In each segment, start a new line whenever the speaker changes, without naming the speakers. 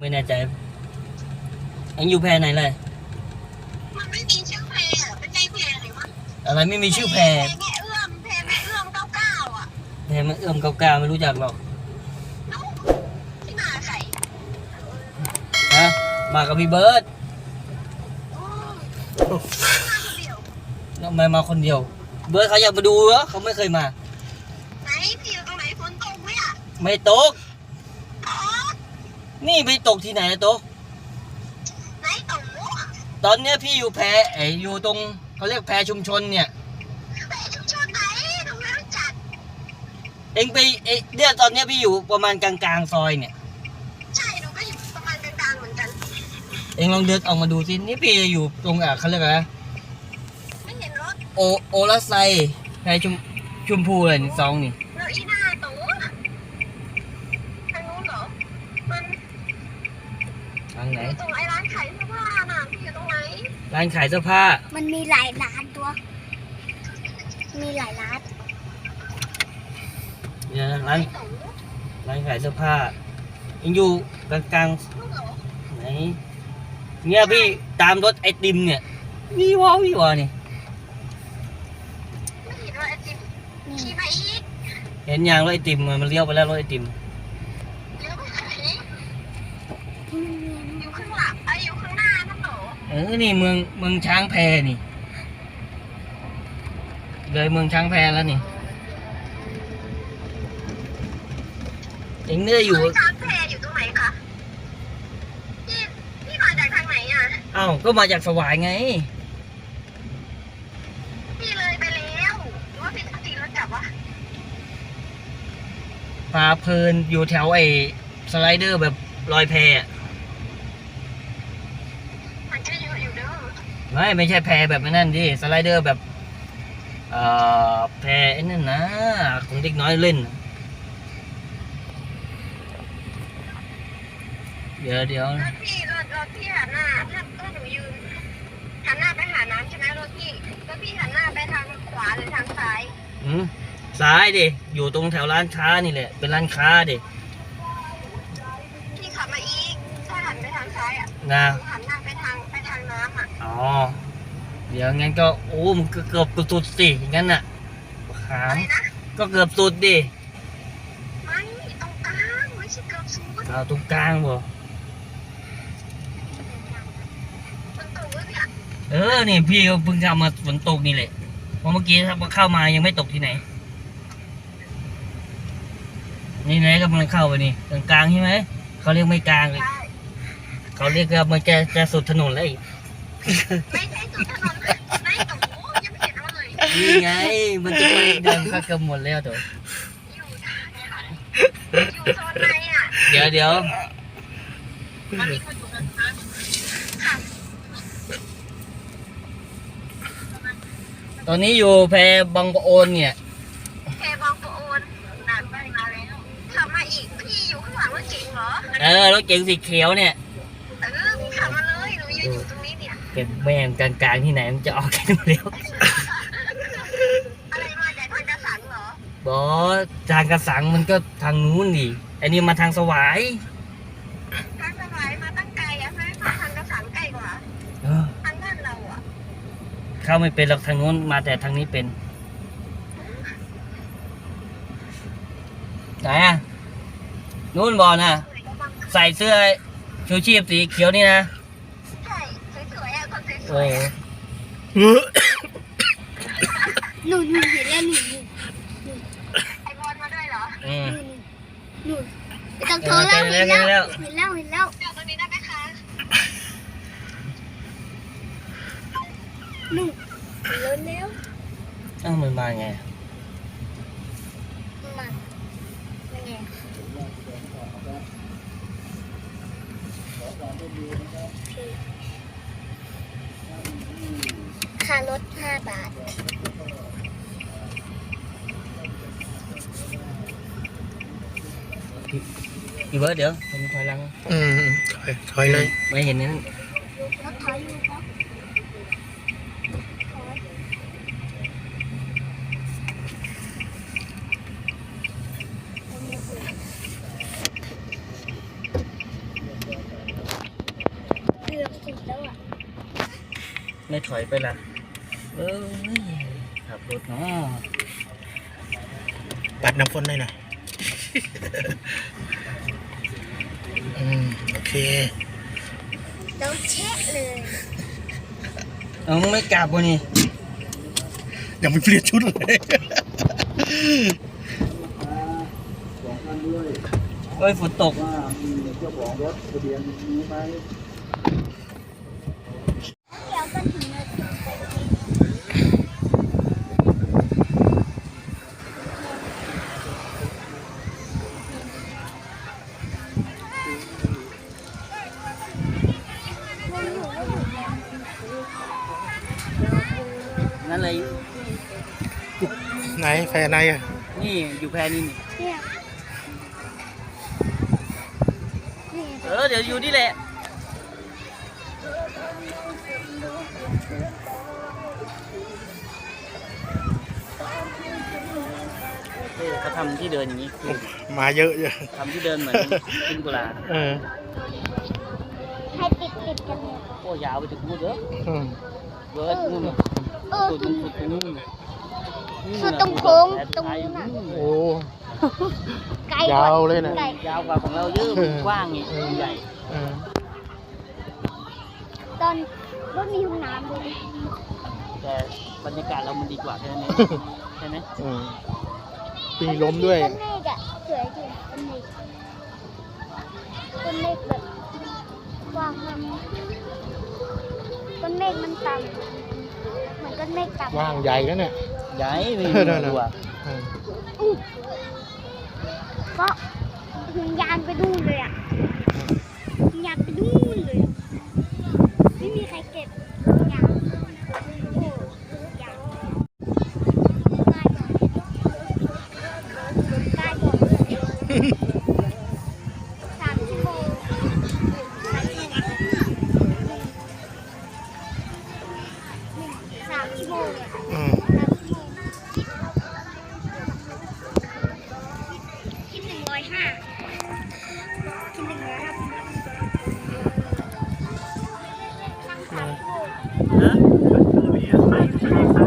ไม่แน่ใจเอ็งอยู่แพรไหนเลย
มันไม่มีชื่อเพลงอะเป็นในเพลงเลยวะ
อะไรไม่มีชื่อแพร
แม่เอื้อมเพลงแม่เอื้อมเก้าเก้าอะ
แพรมันเอื้อมเก้าเก้าไม่รู้จักหรอก
เอ้าที่มาใส่
ฮะ มากับพี่เบิร์ด
โอ้มาคนเดียว
ทำไมมาคนเดียว เบิร์ดเขาอยากมาดูเหรอเขาไม่เคยมา
ไหนพี่อยู่ตรงไหนฝนตกไหมอะ
ไม่ตก
อ๋อ
นี่ไปตกที่ไหนนะโตะ
ไหนตู่
ตอนเนี้ยพี่อยู่แพรไออยู่ตรงเขาเรียกแพรชุมชนเนี่ย
ไปชุมชนไหนตรงนั้นจัด
เอ็งไปเอยเนี่ยตอนเนี้ยพี่อยู่ประมาณกลางๆซอยเนี่ย
ใช่หนูก็อยู่ประมาณกลางๆเหมือนกัน
เอ็งลองเดินออกมาดูสินี่พี่อยู่ตรงอะเขาเรียกอะไรนะ
ไม่เห็นรถ
โอโอลาไซแพรชุมชุมพูอะไรนี่ซองนี่
แล้วอีหน้าตู่ทางนู้นเหรอมัน
ทางไหน
อยู่ตรงไอ้ร้านขายเสื้อผ้าน่ะพี่อยู่ตรงไหน
ร้านขายเสื้อผ้า
มันมีหลายร้านตัว มีหลายร้าน
เนี่ยนะ
ไหน
ร้าน
ตู่
ร้านขายเสื้อผ้าเอ็งอยู่กลาง
ลูกเหรอ
ๆไหน เนี่ยพี่ตามรถไอติมเนี่ยวีวอวีวอนี่
ไม่เห็นว่าไอติม
นี่
ขี่มาอีก
เห็นยางรถไอติมมันเลี้ยวไปแล้วรถไอติม
เดี๋ยวไปไหน
ที่มันมี
อยู่ข้างหลังไอยอยู่ข้างหน้านั่นเหร อ
เออนี่เมืองเมืองช้างแพนี่ เลยเมืองช้างแพแล้วนี่เอ็งเนี่ยอยู่
ซช้างแพอยู่ตรงไหนคะพี่พี่มาจากทางไหนอะ
เอ้าก็มาจากสวายไง
พี่เลยไปแล้วหรือว่าพี่ตีรถกลับวะ
พาเพลินอยู่แถวไอ้สไลเดอร์แบบลอยแพอะ
มันก็อยู่อยู่เด้อ
ไม่ไม่ใช่แพแบบนั่นดิสไลเดอร์แบบเอ่อแพไอ้นั่นนะของเด็กน้อยเล่นน่ะเดี๋ยวเดี๋ยว
รถพี่รถรถพี่หันหน้าถ้าถ้าหนูยืนหันหน้าไปหาน้ำใช่ไหมรถพี่รถพี่หันหน้าไปทางขวาหรือทางซ้าย
อืมซ้ายดิอยู่ตรงแถวร้านค้านี่แหละ เป็นร้านค้าดิ
พี่ขับมาอีกถ้าหันไปทางซ้ายอะ
นะ
หนูหั นหน้าไปทางไปทางน้ำอะ
อ๋อ เดี๋ยวงั้นก็โอ้มันก็เกือบสุดสิงั้นน่ะหา
อะ
ม
ไรนะ
ก็เกือบสุดดิ
ไม่ตรงกลางไม่ใช่เกือบสูง
เอาตรงกลางบ่
มันตรงเลยเนี่ย
เออนี่พี่ก็เพิ่งเข้ามาฝนตกนี่แหละเพราะเมื่อกี้ถ้าเข้ามายังไม่ตกที่ไหน นี่ไหนกำลังเข้าไปนี่กลางกลางๆใช่ไหมเขาเรียกไม่กลางเลย
ใช่
เขาเรียกว่ามันจะจะสุดถนนแล้วอีก
ไม่ใช่จุดถนนไม่ตรงยังไม่เห็นว่าเลย
นี่ไง มันจะไปเดินเข้าเกือบหมดแล้วตัว
อยู่ทางไหนอยู่โซนไหนอะ
เดี๋ยวเดี๋ยว
มันมีคนอยู่กันนะค่ะ
ตอนนี้อยู่แพบางปะโอนเนี่ย
แคบางปะโอนนานไปมาแล้วขับมาอีกพี่อยู่ข้างหลังรถเก๋งเหรอ
เออรถเก๋งสีเขียวเนี่ย
เออพี่ขับมาเลยหนูยืนอยู่ต รงนี้เนี่ย
เป็นแม่งกลางๆที่ไหนมันจะออกกันเร็ว
อะไรมาจากทางกระสังเหรอบ
อสทางกระสังมันก็ทางนู้นดิอันนี้มาทางสวาย
ทางสบายมาตั้งไกลอะไม่มาทางกระสังใกล้กว่า
เออ
ทางบ้านเราอะ
เข้าไม่เป็นหรอกทางนู้นมาแต่ทางนี้เป็นไหนอะนู้นบอลนะใส่เสื้อชูชีพสีเขียวนี่นะ
ใช่ส วยๆอะคนส
โอ้
วยๆอะ
หนูหนูเห็นแล้วหนูหนู
ไอบอลมาด้วยเหรอ
อืม
หนูหนูไม่ต้องโทรแล้ว
เอ
เห็
อนเจอแล้
แล้ว
ว
เห็นแล้วเห็นแล้ว
เดี๋ยวตรงนี้ได้ไหมคะ
หนูเร็วเร็ว
อ้าวมันมาไง
มาเป็นไงค่ารถห้าบาท
พี่เบิร์ดเดี๋ยวผมถอยหลัง
อืมถอยถอยเลย
ไม่เห็นนั่น
รถถอยอยู่ครับลืองสุดแล้วอะ
ไม่ถอยไปละ เอ้ยขับรถเนาะ
ปัดน้ำฝนหน่อยหน่อยอืมโอเค
โดนเช็ะเลย
เอามึงไม่กลับวะนี่
ยังไม่เปลี่ยนชุดเลย
เอ้ยฝนตก
เดี๋ยวก็ถึง นั่
นเลย
ไหนแฟนไหนอะ
นี่อยู่แพนี่นี่
เนี่ยนี่
เออเดี๋ยวอยู่นี่แหละเออเขาทำที่เดินอย่างนี้คือ
มาเยอะเยอะ
ทำที่เดินเหมือนกินกุหลาบ
เออ
ให้ติดติดกันเลย
โอ้ยาวไปถึงนู่นเด้อ
อืม
เบิร์ดนู่นน่ะ
เออ
สุดมันสุดตรงนู่นน่ะ
สุดตรงโค้งตรงนู้นน่ะ
โอ้
ไกล
ยาวเลยนะ
ไกล
ยาวกว่าของเราเยอะมันกว้างไงใหญ่
เออ
ตอนรถมีห้องน้ำด้วยดิ
แต่บรรยากาศเรามันดีกว่าแค่นั้นเองใช่ไหม
อืมปีลมด้วย
ต้นเมฆอะสวยจริงต้นเมฆต้นเมฆแบบกว้างมากต้นเมฆมันต่ำ เหมือนต้นเมฆต่ำ
ว่างใหญ่แล้วเนี่ย
ใหญ่ไม่
เออนั่น
ดู
น่ะ
อะ
เออ
อู้ก็ถึงยานไปดูนเลยอะ อะ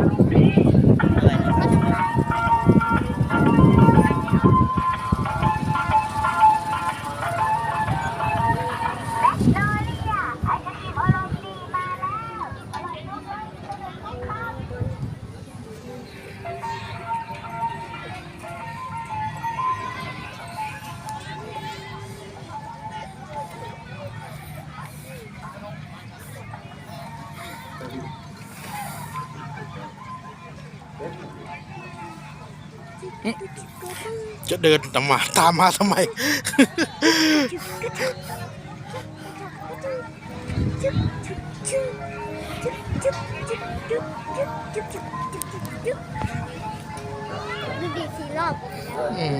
จะเดินตามมาตามมาทำไม
ดูดีสีรอบ
อืม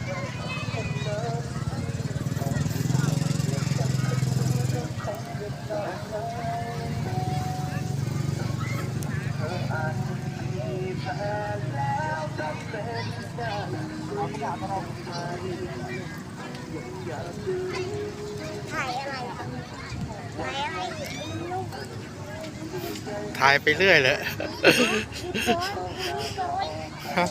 ถ่ายไป
เรื่อยเลย
ครับ